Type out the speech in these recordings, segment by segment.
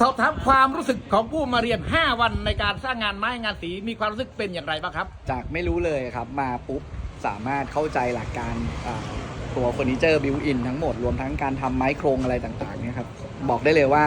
สอบถามความรู้สึกของผู้มาเรียน 5 วันในการสร้างงานไม้งานสีมีความรู้สึกเป็นอย่างไรบ้างครับ จากไม่รู้เลยครับมาปุ๊บสามารถเข้าใจหลักการอ่า ตัวเฟอร์นิเจอร์บิวอินทั้งหมด รวมทั้งการทำไม้โครงอะไรต่างๆเนี่ยครับบอกได้เลยว่า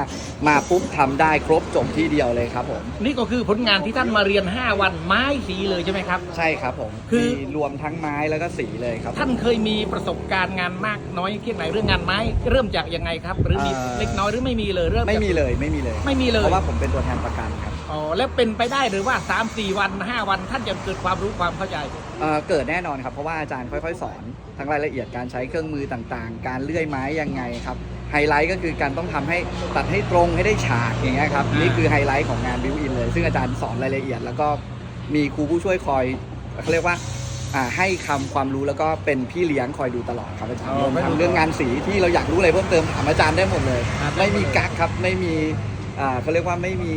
มาปุ๊บทำได้ครบจบที่เดียวเลยครับผม นี่ก็คือผลงานที่ท่านมาเรียน 5 วันไม้สีเลยใช่ไหมครับ ใช่ครับผมคือ มีรวมทั้งไม้แล้วก็สีเลยครับ ท่านเคยมีประสบการณ์งานมากน้อยแค่ไหนเรื่องงานไม้ เริ่มจากยังไงครับ หรือมีเอ่อ เล็กน้อยหรือไม่มีเลยเริ่มจากไม่มีเลยไม่มีเลย ไม่มีเลย เพราะว่าผมเป็นตัวแทนประกันครับ อ๋อแล้วเป็นไปได้หรือว่า 3 4 วัน 5 วัน ท่านจะเกิดความรู้ความเข้าใจ เอ่อเกิดแน่นอนครับ เพราะว่าอาจารย์ค่อยๆ สอน ทั้งรายละเอียดการใช้เครื่องมือต่างๆ การเลื่อยไม้ยังไงครับไฮไลท์ก็คือการต้องทำให้ตัดให้ตรงให้ได้ฉากอย่างเงี้ยครับอ่านี่ นี่คือไฮไลท์ของงานบิวอินเลย ซึ่งอาจารย์สอนรายละเอียด แล้วก็มีครูผู้ช่วยคอยเขาเรียกว่าอ่าให้คำความรู้แล้วก็เป็นพี่เลี้ยงคอยดูตลอดครับอาจารย์รวมทั้งเรื่องงานสีที่เราอยากรู้อะไรเพิ่มเติมถามอาจารย์ได้หมดเลย ไม่มีกักครับไม่มีอ่าเขาเรียกว่าไม่มี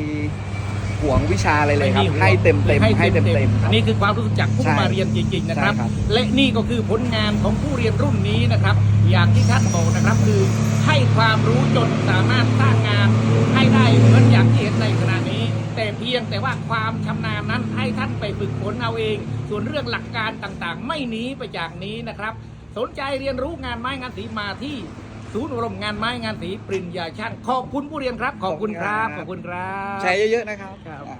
ห่วงวิชาอะไรเลยครับ ไม่มีให้เต็มเต็มให้เต็มเต็มคอัรันบนี้คือความรู้สึกจากผู้ใช่มาเรียนจริงๆนะครับ ใช่ครับ และนี่ก็คือผลงานของผู้เรียนรุ่นนี้นะครับ อย่างที่ท่านบอกนะครับคือให้ความรู้จนสามารถสร้างงานให้ได้เหมือนอย่างที่เห็นในขณะนี้ แต่เพียงแต่ว่าความชำนาญนั้นให้ท่านไปฝึกฝนเอาเอง ส่วนเรื่องหลักการต่างๆ ไม่หนีไปจากนี้นะครับ สนใจเรียนรู้งานไม้งานสีมาที่ ศูนย์อบรมงานไม้งานสีปริญญาช่างขอบคุณผู้เรียนครับ ขอบคุณครับ ขอบคุณครับ แชร์เยอะๆนะครับ ครับ อ่า